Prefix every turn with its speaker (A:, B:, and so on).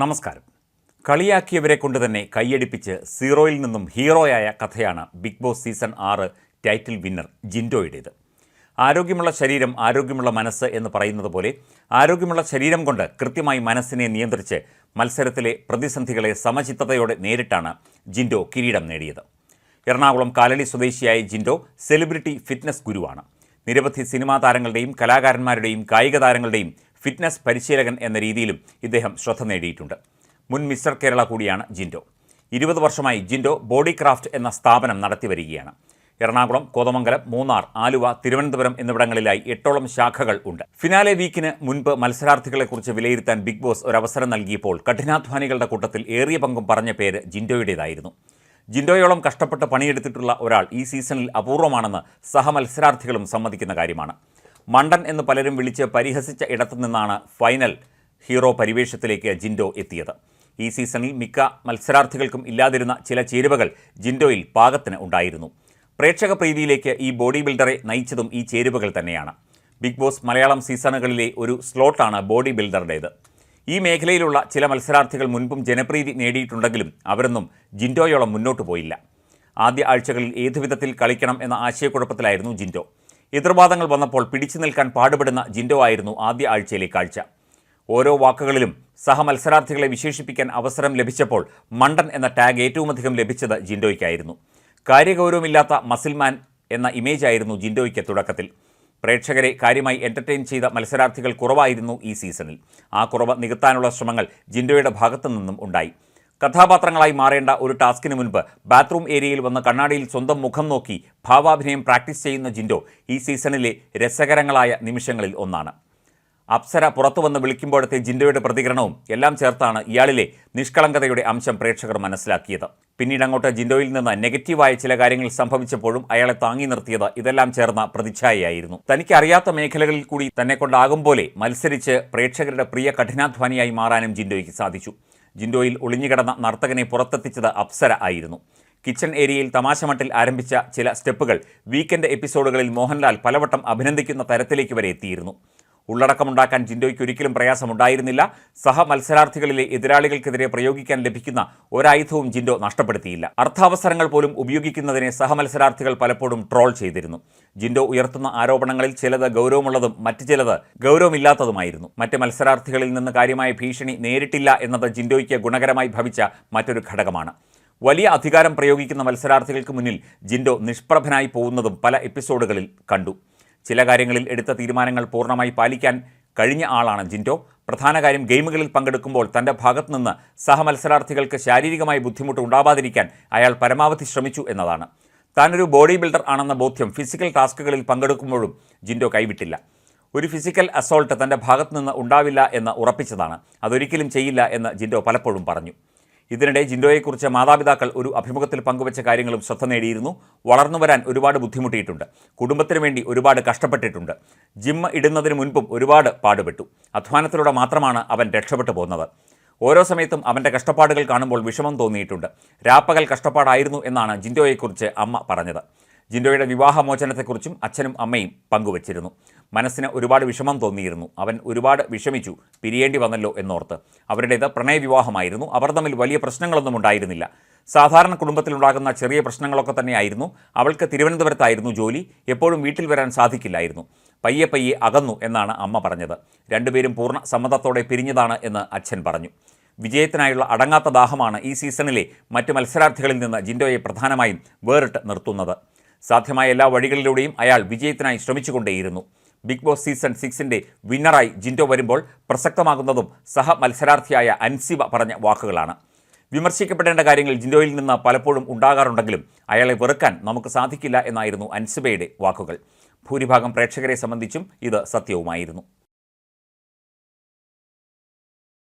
A: നമസ്കാരം. കളിയാക്കിയവരെ കൊണ്ട് തന്നെ കൈയടിപ്പിച്ച് സീറോയിൽ നിന്നും ഹീറോയായ കഥയാണ് ബിഗ് ബോസ് സീസൺ ആറ് ടൈറ്റിൽ വിന്നർ ജിൻഡോയുടേത്. ആരോഗ്യമുള്ള ശരീരം ആരോഗ്യമുള്ള മനസ്സ് എന്ന് പറയുന്നത് പോലെ ആരോഗ്യമുള്ള ശരീരം കൊണ്ട് കൃത്യമായി മനസ്സിനെ നിയന്ത്രിച്ച് മത്സരത്തിലെ പ്രതിസന്ധികളെ സമചിത്തതയോടെ നേരിട്ടാണ് ജിൻഡോ കിരീടം നേടിയത്. എറണാകുളം കാലടി സ്വദേശിയായ ജിൻഡോ സെലിബ്രിറ്റി ഫിറ്റ്നസ് ഗുരുവാണ്. നിരവധി സിനിമാ താരങ്ങളുടെയും കലാകാരന്മാരുടെയും കായിക താരങ്ങളുടെയും ഫിറ്റ്നസ് പരിശീലകൻ എന്ന രീതിയിലും ഇദ്ദേഹം ശ്രദ്ധ നേടിയിട്ടുണ്ട്. മുൻ മിസ്റ്റർ കേരള കൂടിയാണ് ജിൻഡോ. ഇരുപത് വർഷമായി ജിൻഡോ ബോഡി ക്രാഫ്റ്റ് എന്ന സ്ഥാപനം നടത്തി വരികയാണ്. എറണാകുളം കോതമംഗലം മൂന്നാർ ആലുവ തിരുവനന്തപുരം എന്നിവിടങ്ങളിലായി എട്ടോളം ശാഖകൾ ഉണ്ട്. ഫിനാലെ വീക്കിന് മുൻപ് മത്സരാർത്ഥികളെക്കുറിച്ച് വിലയിരുത്താൻ ബിഗ് ബോസ് ഒരവസരം നൽകിയപ്പോൾ കഠിനാധ്വാനികളുടെ കൂട്ടത്തിൽ ഏറിയ പങ്കും പറഞ്ഞ പേര് ജിൻഡോയുടേതായിരുന്നു. ജിൻഡോയോളം കഷ്ടപ്പെട്ട് പണിയെടുത്തിട്ടുള്ള ഒരാൾ ഈ സീസണിൽ അപൂർവമാണെന്ന് സഹമത്സരാർത്ഥികളും സമ്മതിക്കുന്ന കാര്യമാണ്. മണ്ടൻ എന്ന് പലരും വിളിച്ച് പരിഹസിച്ച ഇടത്തു നിന്നാണ് ഫൈനൽ ഹീറോ പരിവേഷത്തിലേക്ക് ജിൻഡോ എത്തിയത്. ഈ സീസണിൽ മിക്ക മത്സരാർത്ഥികൾക്കും ഇല്ലാതിരുന്ന ചില ചേരുവകൾ ജിൻഡോയിൽ പാകത്തിന് ഉണ്ടായിരുന്നു. പ്രേക്ഷക പ്രീതിയിലേക്ക് ഈ ബോഡി ബിൽഡറെ നയിച്ചതും ഈ ചേരുവകൾ തന്നെയാണ്. ബിഗ് ബോസ് മലയാളം സീസണുകളിലെ ഒരു സ്ലോട്ടാണ് ബോഡി ബിൽഡറുടേത് ഈ മേഖലയിലുള്ള ചില മത്സരാർത്ഥികൾ മുൻപും ജനപ്രീതി നേടിയിട്ടുണ്ടെങ്കിലും അവരൊന്നും ജിൻഡോയോളം മുന്നോട്ട് പോയില്ല. ആദ്യ ആഴ്ചകളിൽ ഏതു വിധത്തിൽ കളിക്കണം എന്ന ആശയക്കുഴപ്പത്തിലായിരുന്നു ജിൻഡോ. എതിർവാദങ്ങൾ വന്നപ്പോൾ പിടിച്ചു നിൽക്കാൻ പാടുപെടുന്ന ജിൻഡോ ആയിരുന്നു ആദ്യ ആഴ്ചയിലെ കാഴ്ച. ഓരോ വാക്കുകളിലും സഹമത്സരാർത്ഥികളെ വിശേഷിപ്പിക്കാൻ അവസരം ലഭിച്ചപ്പോൾ മണ്ടൻ എന്ന ടാഗ് ഏറ്റവുമധികം ലഭിച്ചത് ജിൻഡോയ്ക്കായിരുന്നു. കാര്യഗൗരവമില്ലാത്ത മസിൽമാൻ എന്ന ഇമേജ് ആയിരുന്നു ജിൻഡോയ്ക്ക് തുടക്കത്തിൽ. പ്രേക്ഷകരെ കാര്യമായി എന്റർടൈൻ ചെയ്ത മത്സരാർത്ഥികൾ കുറവായിരുന്നു ഈ സീസണിൽ ആ കുറവ് നികത്താനുള്ള ശ്രമങ്ങൾ ജിൻഡോയുടെ ഭാഗത്തു നിന്നും ഉണ്ടായി. കഥാപാത്രങ്ങളായി മാറേണ്ട ഒരു ടാസ്കിന് മുൻപ് ബാത്റൂം ഏരിയയിൽ വന്ന കണ്ണാടിയിൽ സ്വന്തം മുഖം നോക്കി ഭാവാഭിനയം പ്രാക്ടീസ് ചെയ്യുന്ന ജിൻഡോ ഈ സീസണിലെ രസകരങ്ങളായ നിമിഷങ്ങളിൽ ഒന്നാണ്. അപ്സര പുറത്തു വന്ന് വിളിക്കുമ്പോഴത്തെ ജിൻഡോയുടെ പ്രതികരണവും എല്ലാം ചേർത്താണ് ഇയാളിലെ നിഷ്കളങ്കതയുടെ അംശം പ്രേക്ഷകർ മനസ്സിലാക്കിയത്. പിന്നീട് അങ്ങോട്ട് ജിൻഡോയിൽ നിന്ന് നെഗറ്റീവായ ചില കാര്യങ്ങൾ സംഭവിച്ചപ്പോഴും അയാളെ താങ്ങി നിർത്തിയത് ഇതെല്ലാം ചേർന്ന പ്രതിച്ഛായയായിരുന്നു. തനിക്ക് അറിയാത്ത മേഖലകളിൽ കൂടി തന്നെ കൊണ്ടാകും പോലെ മത്സരിച്ച് പ്രേക്ഷകരുടെ പ്രിയ കഠിനാധ്വാനിയായി മാറാനും ജിൻഡോയ്ക്ക് സാധിച്ചു. ജിൻഡോയിൽ ഒളിഞ്ഞുകിടന്ന നർത്തകനെ പുറത്തെത്തിച്ചത് അപ്സര ആയിരുന്നു. കിച്ചൺ ഏരിയയിൽ തമാശമട്ടിൽ ആരംഭിച്ച ചില സ്റ്റെപ്പുകൾ വീക്കെൻഡ് എപ്പിസോഡുകളിൽ മോഹൻലാൽ പലവട്ടം അഭിനന്ദിക്കുന്ന തരത്തിലേക്ക് വരെ എത്തിയിരുന്നു. ഉള്ളടക്കമുണ്ടാക്കാൻ ജിൻഡോയ്ക്ക് ഒരിക്കലും പ്രയാസമുണ്ടായിരുന്നില്ല. സഹ മത്സരാർത്ഥികളിലെ എതിരാളികൾക്കെതിരെ പ്രയോഗിക്കാൻ ലഭിക്കുന്ന ഒരായുധവും ജിൻഡോ നഷ്ടപ്പെടുത്തിയില്ല. അർത്ഥാവസരങ്ങൾ പോലും ഉപയോഗിക്കുന്നതിനെ സഹമത്സരാർത്ഥികൾ പലപ്പോഴും ട്രോൾ ചെയ്തിരുന്നു. ജിൻഡോ ഉയർത്തുന്ന ആരോപണങ്ങളിൽ ചിലത് ഗൗരവമുള്ളതും മറ്റു ചിലത് ഗൗരവമില്ലാത്തതുമായിരുന്നു. മറ്റ് മത്സരാർത്ഥികളിൽ നിന്ന് കാര്യമായ ഭീഷണി നേരിട്ടില്ല എന്നത് ജിൻഡോയ്ക്ക് ഗുണകരമായി ഭവിച്ച മറ്റൊരു ഘടകമാണ്. വലിയ അധികാരം പ്രയോഗിക്കുന്ന മത്സരാർത്ഥികൾക്ക് മുന്നിൽ ജിൻഡോ നിഷ്പ്രഭനായി പോകുന്നതും പല എപ്പിസോഡുകളിൽ കണ്ടു. ചില കാര്യങ്ങളിൽ എടുത്ത തീരുമാനങ്ങൾ പൂർണമായി പാലിക്കാൻ കഴിഞ്ഞ ആളാണ് ജിൻഡോ. പ്രധാന കാര്യം ഗെയിമുകളിൽ പങ്കെടുക്കുമ്പോൾ തന്റെ ഭാഗത്തുനിന്ന് സഹമത്സരാർത്ഥികൾക്ക് ശാരീരികമായി ബുദ്ധിമുട്ട് ഉണ്ടാവാതിരിക്കാൻ അയാൾ പരമാവധി ശ്രമിച്ചു എന്നതാണ്. താനൊരു ബോഡി ബിൽഡർ ആണെന്ന ബോധ്യം ഫിസിക്കൽ ടാസ്കുകളിൽ പങ്കെടുക്കുമ്പോഴും ജിൻഡോ കൈവിട്ടില്ല. ഒരു ഫിസിക്കൽ അസോൾട്ട് തന്റെ ഭാഗത്തുനിന്ന് ഉണ്ടാവില്ല എന്ന് ഉറപ്പിച്ചതാണ്. അതൊരിക്കലും ചെയ്യില്ല എന്ന് ജിൻഡോ പലപ്പോഴും പറഞ്ഞു. ഇതിനിടെ ജിൻഡോയെക്കുറിച്ച് മാതാപിതാക്കൾ ഒരു അഭിമുഖത്തിൽ പങ്കുവച്ച കാര്യങ്ങളും ശ്രദ്ധ നേടിയിരുന്നു. വളർന്നു വരാൻ ഒരുപാട് ബുദ്ധിമുട്ടിയിട്ടുണ്ട്. കുടുംബത്തിന് വേണ്ടി ഒരുപാട് കഷ്ടപ്പെട്ടിട്ടുണ്ട്. ജിമ്മ ഇടുന്നതിന് മുൻപും ഒരുപാട് പാടുപെട്ടു. അധ്വാനത്തിലൂടെ മാത്രമാണ് അവൻ രക്ഷപ്പെട്ടു പോകുന്നത് ഓരോ സമയത്തും അവന്റെ കഷ്ടപ്പാടുകൾ കാണുമ്പോൾ വിഷമം തോന്നിയിട്ടുണ്ട്. രാപ്പകൽ കഷ്ടപ്പാടായിരുന്നു എന്നാണ് ജിൻഡോയെക്കുറിച്ച് അമ്മ പറഞ്ഞത്. ജിൻഡോയുടെ വിവാഹമോചനത്തെക്കുറിച്ചും അച്ഛനും അമ്മയും പങ്കുവച്ചിരുന്നു. മനസ്സിന് ഒരുപാട് വിഷമം തോന്നിയിരുന്നു. അവൻ ഒരുപാട് വിഷമിച്ചു. പിരിയേണ്ടി വന്നല്ലോ എന്നോർത്ത്. അവരുടേത് പ്രണയവിവാഹമായിരുന്നു. അവർ തമ്മിൽ വലിയ പ്രശ്നങ്ങളൊന്നും ഉണ്ടായിരുന്നില്ല. സാധാരണ കുടുംബത്തിലുണ്ടാകുന്ന ചെറിയ പ്രശ്നങ്ങളൊക്കെ തന്നെയായിരുന്നു. അവൾക്ക് തിരുവനന്തപുരത്തായിരുന്നു ജോലി. എപ്പോഴും വീട്ടിൽ വരാൻ സാധിക്കില്ലായിരുന്നു. പയ്യെ പയ്യെ അകന്നു എന്നാണ് അമ്മ പറഞ്ഞത്. രണ്ടുപേരും പൂർണ സമ്മതത്തോടെ പിരിഞ്ഞതാണ് എന്ന് അച്ഛൻ പറഞ്ഞു. വിജയത്തിനായുള്ള അടങ്ങാത്ത ദാഹമാണ് ഈ സീസണിലെ മറ്റ് മത്സരാർത്ഥികളിൽ നിന്ന് ജിൻഡോയെ പ്രധാനമായും വേറിട്ട് നിർത്തുന്നത്. സാധ്യമായ എല്ലാ വഴികളിലൂടെയും അയാൾ വിജയത്തിനായി ശ്രമിച്ചുകൊണ്ടേയിരുന്നു. ബിഗ് ബോസ് സീസൺ സിക്സിന്റെ വിന്നറായി ജിൻഡോ വരുമ്പോൾ പ്രസക്തമാകുന്നതും സഹ മത്സരാർത്ഥിയായ അൻസിബ പറഞ്ഞ വാക്കുകളാണ്. വിമർശിക്കപ്പെടേണ്ട കാര്യങ്ങൾ ജിൻഡോയിൽ നിന്ന് പലപ്പോഴും ഉണ്ടാകാറുണ്ടെങ്കിലും അയാളെ വെറുക്കാൻ നമുക്ക് സാധിക്കില്ല എന്നായിരുന്നു അൻസിബയുടെ വാക്കുകൾ. ഭൂരിഭാഗം പ്രേക്ഷകരെ സംബന്ധിച്ചും ഇത് സത്യവുമായിരുന്നു.